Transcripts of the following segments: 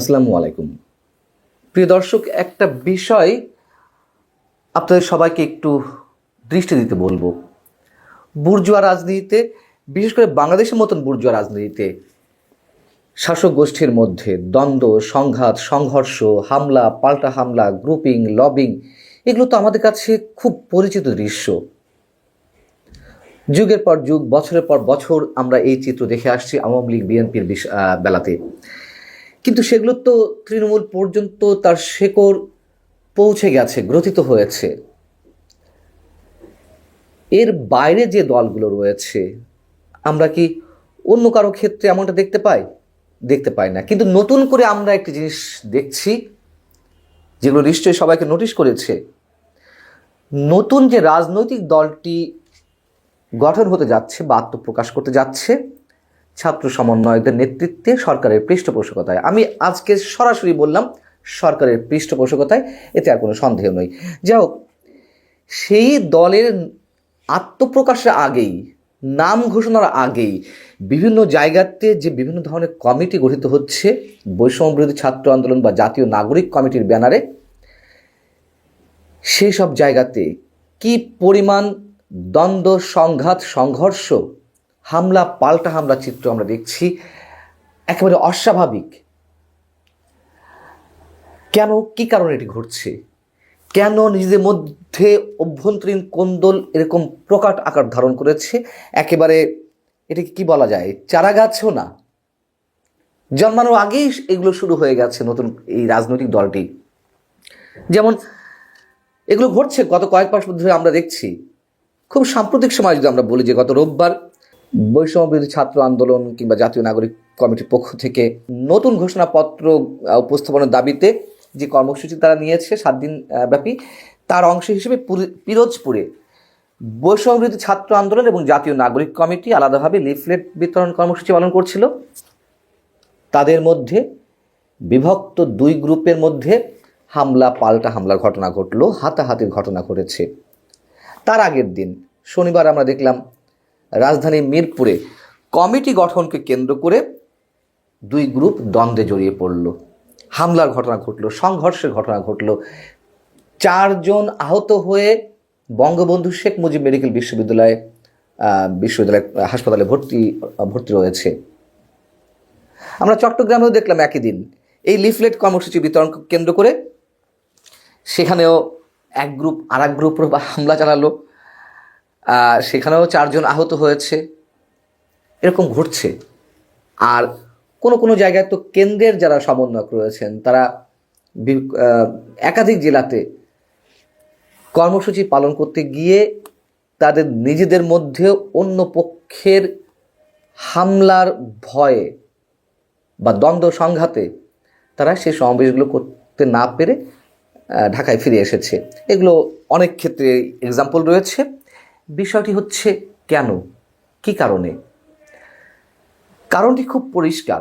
আসসালামু আলাইকুম। প্রিয় দর্শক, একটা বিষয় আপনাদের সবাইকে একটু দৃষ্টি দিতে বলব। বুর্জুয়া রাজনীতিতে, বিশেষ করে বাংলাদেশের মতন বুর্জুয়া রাজনীতিতে, শাসক গোষ্ঠীর মধ্যে দ্বন্দ্ব, সংঘাত, সংঘর্ষ, হামলা, পাল্টা হামলা, গ্রুপিং, লবিং, এগুলো তো আমাদের কাছে খুব পরিচিত দৃশ্য। যুগের পর যুগ, বছরের পর বছর আমরা এই চিত্র দেখে আসছি আওয়ামী লীগ, বিএনপির বেলাতে। কিন্তু সেগুলো তো তৃণমূল পর্যন্ত তার শেকড় পৌঁছে গেছে, গ্রথিত হয়েছে। এর বাইরে যে দলগুলো রয়েছে, আমরা কি অন্য কারও ক্ষেত্রে এমনটা দেখতে পাই? দেখতে পাই না। কিন্তু নতুন করে আমরা একটি জিনিস দেখছি, যেগুলো নিশ্চয়ই সবাইকে নোটিশ করেছে। নতুন যে রাজনৈতিক দলটি গঠন হতে যাচ্ছে বা আত্মপ্রকাশ করতে যাচ্ছে ছাত্র সমন্বয়কদের নেতৃত্বে সরকারের পৃষ্ঠপোষকতায়। আমি আজকে সরাসরি বললাম সরকারের পৃষ্ঠপোষকতায়, এতে আর কোনো সন্দেহ নেই যাই হোক, সেই দলের আত্মপ্রকাশের আগেই, নাম ঘোষণার আগেই, বিভিন্ন জায়গাতে যে বিভিন্ন ধরনের কমিটি গঠিত হচ্ছে বৈষম্য বিরোধী ছাত্র আন্দোলন বা জাতীয় নাগরিক কমিটির ব্যানারে, সেই সব জায়গাতে কি পরিমাণ দ্বন্দ্ব, সংঘাত, সংঘর্ষ হামলা, পাল্টা হামলা চিত্র আমরা দেখছি। একেবারে অস্বাভাবিক। কেন? কি কারণে এটি ঘটছে? কেন নিজেদের মধ্যে অভ্যন্তরীণ কোন্দল এরকম প্রকাট আকার ধারণ করেছে? একেবারে এটাকে কি বলা যায়? চারা গাছও না। জন্মানোর আগেই এগুলো শুরু হয়ে গেছে নতুন এই রাজনৈতিক দলটি। যেমন, এগুলো ঘটছে গত কয়েক মাস ধরে আমরা দেখছি। খুব সাম্প্রতিক সময় যদি আমরা বলি যে গত রোববার বৈষম্য বিরোধী ছাত্র আন্দোলন কিংবা জাতীয় নাগরিক কমিটির পক্ষ থেকে নতুন ঘোষণাপত্র উপস্থাপনের দাবিতে যে কর্মসূচি তারা নিয়েছে সাত দিন ব্যাপী, তার অংশ হিসেবে পিরোজপুরে বৈষম্য ছাত্র আন্দোলন এবং জাতীয় নাগরিক কমিটি আলাদাভাবে লিফলেট বিতরণ কর্মসূচি পালন করছিল। তাদের মধ্যে বিভক্ত দুই গ্রুপের মধ্যে হামলা, পাল্টা হামলার ঘটনা ঘটলো, হাতাহাতির ঘটনা ঘটেছে। তার আগের দিন, শনিবার আমরা দেখলাম রাজধানীর মিরপুরে কমিটি গঠনকে কেন্দ্র করে দুই গ্রুপ দ্বন্দ্বে জড়িয়ে পড়ল। হামলার ঘটনা ঘটলো, সংঘর্ষের ঘটনা ঘটলো। চারজন আহত হয়ে বঙ্গবন্ধু শেখ মুজিব মেডিকেল বিশ্ববিদ্যালয়ে বিশ্ববিদ্যালয় হাসপাতালে ভর্তি ভর্তি রয়েছে। আমরা চট্টগ্রামেও দেখলাম একই দিন এই লিফলেট কর্মসূচি বিতরণ কেন্দ্র করে সেখানেও এক গ্রুপ আর এক গ্রুপ হামলা চালালো। সেখানেও চারজন আহত হয়েছে। এরকম ঘটছে। আর কোনো কোনো জায়গায় তো কেন্দ্রের যারা সমন্বয়ক রয়েছেন, তারা একাধিক জেলাতে কর্মসূচি পালন করতে গিয়ে তাদের নিজেদের মধ্যে অন্য পক্ষের হামলার ভয়ে বা দ্বন্দ্ব সংঘাতে তারা সেই সমাবেশগুলো করতে না পেরে ঢাকায় ফিরে এসেছে। এগুলো অনেক ক্ষেত্রে এক্সাম্পল রয়েছে। বিষয়টি হচ্ছে কেন? কি কারণে? কারণটি খুব পরিষ্কার।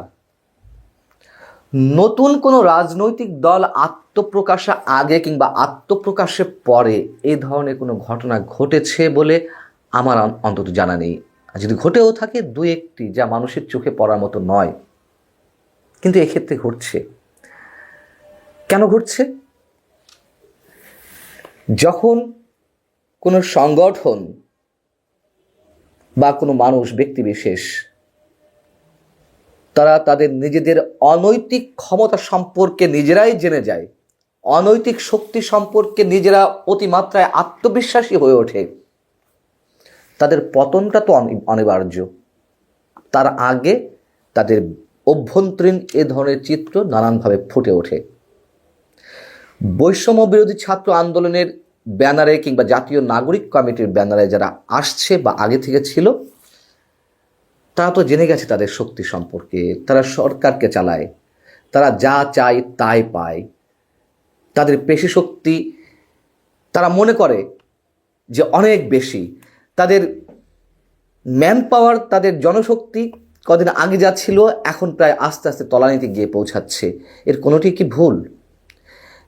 নতুন কোনো রাজনৈতিক দল আত্মপ্রকাশে আগে কিংবা আত্মপ্রকাশে পরে এ ধরনের কোনো ঘটনা ঘটেছে বলে আমার অন্তত জানা নেই। যদি ঘটেও থাকে, দু একটি যা মানুষের চোখে পড়ার মতো নয়। কিন্তু এক্ষেত্রে ঘটছে। কেন ঘটছে? যখন কোনো সংগঠন বা কোনো মানুষ ব্যক্তিবিশেষ তারা তাদের নিজেদের অনৈতিক ক্ষমতা সম্পর্কে নিজেরাই জেনে যায়। অনৈতিক শক্তি সম্পর্কে নিজেরা অতিমাত্রায় আত্মবিশ্বাসী হয়ে ওঠে। তাদের পতনটা তো অনিবার্য। তার আগে তাদের অভ্যন্তরীণ এ ধরনের চিত্র নানানভাবে ফুটে ওঠে। বৈষম্য বিরোধী ছাত্র আন্দোলনের ব্যানারে কিংবা জাতীয় নাগরিক কমিটির ব্যানারে যারা আসছে বা আগে থেকে ছিল, তারা তো জেনে গেছে তাদের শক্তি সম্পর্কে। তারা সরকারকে চালায়। তারা যা চায় তাই পায়। তাদের পেশি শক্তি তারা মনে করে যে অনেক বেশি। তাদের ম্যান পাওয়ার তাদের জনশক্তি কদিন আগে যা ছিল, এখন প্রায় আস্তে আস্তে তলানিতে গিয়ে পৌঁছাচ্ছে। এর কোনোটি কি ভুল?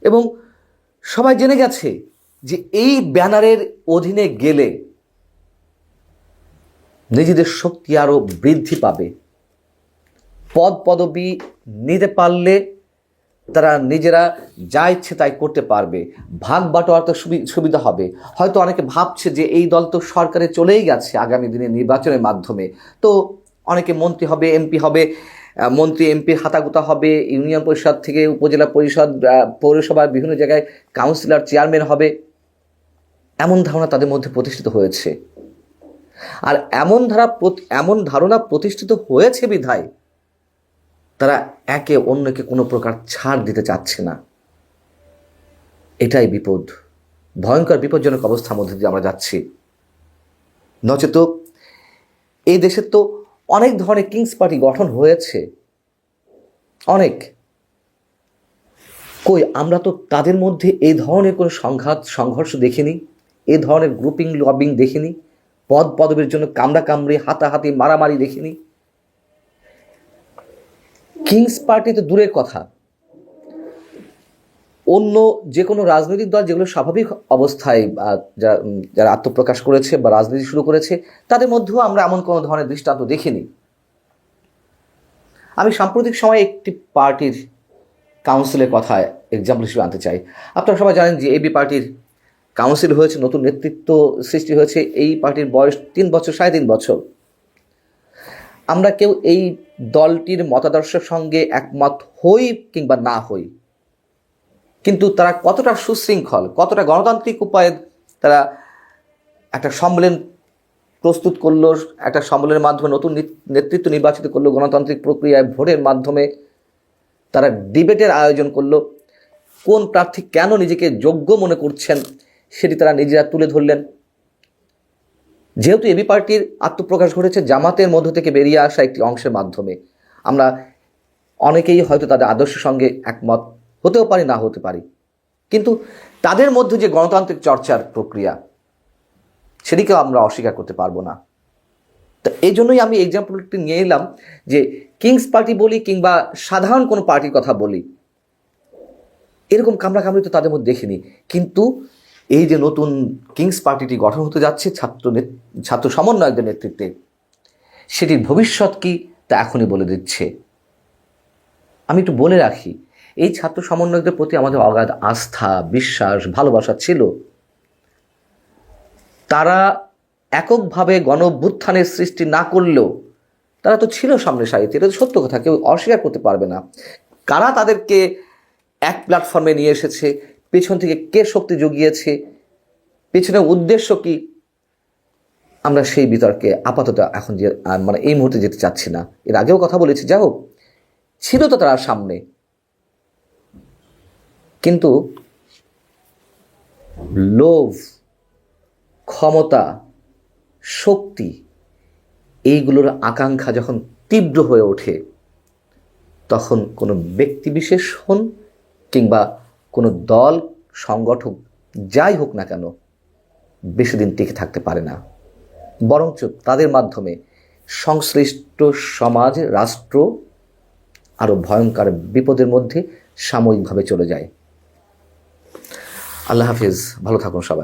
এবং সবাই জেনে গেছে যে এই ব্যানারের অধীনে গেলে নিজেদের শক্তি আরও বৃদ্ধি পাবে। পদ পদবি নিতে পারলে তারা নিজেরা যা ইচ্ছে তাই করতে পারবে। ভাগ বাটোয়ার তো সুবি- সুবিধা হবে। হয়তো অনেকে ভাবছে যে এই দল তো সরকারে চলেই গেছে আগামী দিনে নির্বাচনের মাধ্যমে। তো অনেকে মন্ত্রী হবে, এমপি হবে মন্ত্রী, এমপি হাতাগুতা হবে, ইউনিয়ন পরিষদ থেকে উপজেলা পরিষদ পৌরসভার বিভিন্ন জায়গায় কাউন্সিলর, চেয়ারম্যান হবে। এমন ধারণা তাদের মধ্যে প্রতিষ্ঠিত হয়েছে। আর এমন ধারা এমন ধারণা প্রতিষ্ঠিত হয়েছে বিধায় তারা একে অন্যকে কোনো প্রকার ছাড় দিতে চাচ্ছে না। এটাই বিপদ। ভয়ঙ্কর বিপজ্জনক অবস্থার মধ্যে দিয়ে আমরা যাচ্ছি। নচেত এই দেশের তো অনেক ধরনের কিংস পার্টি গঠন হয়েছে। অনেক। কই, আমরা তো তাদের মধ্যে এই ধরনের কোনো সংঘাত, সংঘর্ষ দেখিনি? এই ধরনের গ্রুপিং লবিং দেখিনি। পদ পদবীর জন্য কামড়া কামড়ি, হাতাহাতি, মারামারি দেখিনি। কিংস পার্টি তো দূরের কথা। অন্য যে কোনো রাজনৈতিক দল যেগুলো স্বাভাবিক অবস্থায় যারা যারা আত্মপ্রকাশ করেছে বা রাজনীতি শুরু করেছে, তাদের মধ্যেও আমরা এমন কোনো ধরনের দৃষ্টান্ত দেখিনি। আমি সাম্প্রতিক সময়ে একটি পার্টির কাউন্সিলের কথা এক্সাম্পল হিসেবে আনতে চাই। আপনারা সবাই জানেন যে এবি পার্টির কাউন্সিল হয়েছে, নতুন নেতৃত্ব সৃষ্টি হয়েছে, এই পার্টির বয়স তিন বছর, সাড়ে তিন বছর। আমরা কেউ এই দলটির মতাদর্শের সঙ্গে একমত হই কিংবা না হই, কিন্তু তারা কতটা সুশৃঙ্খল, কতটা গণতান্ত্রিক উপায়ে তারা একটা সম্মেলন প্রস্তুত করল, একটা সম্মেলনের মাধ্যমে নতুন নেতৃত্ব নির্বাচিত করল, গণতান্ত্রিক প্রক্রিয়ায় ভোটের মাধ্যমে তারা ডিবেটের আয়োজন করল, কোন প্রার্থী কেন নিজেকে যোগ্য মনে করছেন সেটি তারা নিজেরা তুলে ধরলেন। যেহেতু এবি পার্টির আত্মপ্রকাশ ঘটেছে, জামাতের মধ্য থেকে বেরিয়ে আসা একটি অংশের মাধ্যমে। আমরা অনেকেই হয়তো তাদের আদর্শের সঙ্গে একমত। হতেও পারি, না হতে পারি। কিন্তু তাদের মধ্যে যে গণতান্ত্রিক চর্চার প্রক্রিয়া, সেটিকেও আমরা অস্বীকার করতে পারব না। তো এই জন্যই আমি এক্সাম্পলটি নিয়ে এলাম যে কিংস পার্টি বলি কিংবা সাধারণ কোনো পার্টির কথা বলি, এরকম কামড়াকামড়ি তো তাদের মধ্যে দেখিনি। কিন্তু এই যে নতুন কিংস পার্টিটি গঠন হতে যাচ্ছে, ছাত্র ছাত্র সমন্বয়কদের নেতৃত্বে, সেটির ভবিষ্যৎ কি তা এখনই বলে দিচ্ছে। আমি একটু বলে রাখি, এই ছাত্র সমন্বয়কদের প্রতি আমাদের অগাধ আস্থা, বিশ্বাস, ভালোবাসা ছিল। তারা এককভাবে গণভ্যুত্থানের সৃষ্টি না করলেও, তারা তো ছিল সামনে সারিতে, এটা তো সত্য কথা, কেউ অস্বীকার করতে পারবে না। কারা তাদেরকে এক প্ল্যাটফর্মে নিয়ে এসেছে পেছন থেকে কে শক্তি জুগিয়েছে পেছনের উদ্দেশ্য কি, আমরা সেই বিতর্কে আপাতত এখন যে মানে এই মুহূর্তে যেতে চাচ্ছি না। এর আগেও কথা বলেছি, যাই হোক, ছিল তো তারা সামনে। কিন্তু লোভ, ক্ষমতা, শক্তি, এইগুলোর আকাঙ্ক্ষা যখন তীব্র হয়ে ওঠে, তখন কোনো ব্যক্তিবিশেষ হন কিংবা কোনো দল, সংগঠক, যাই হোক না কেন, বেশি দিন টিকে থাকতে পারে না। বরঞ্চ তাদের মাধ্যমে সংশ্লিষ্ট সমাজ, রাষ্ট্র আরও ভয়ঙ্কর বিপদের মধ্যে সাময়িকভাবে চলে যায়। আল্লাহ হাফিজ, ভালো থাকুন সবাই।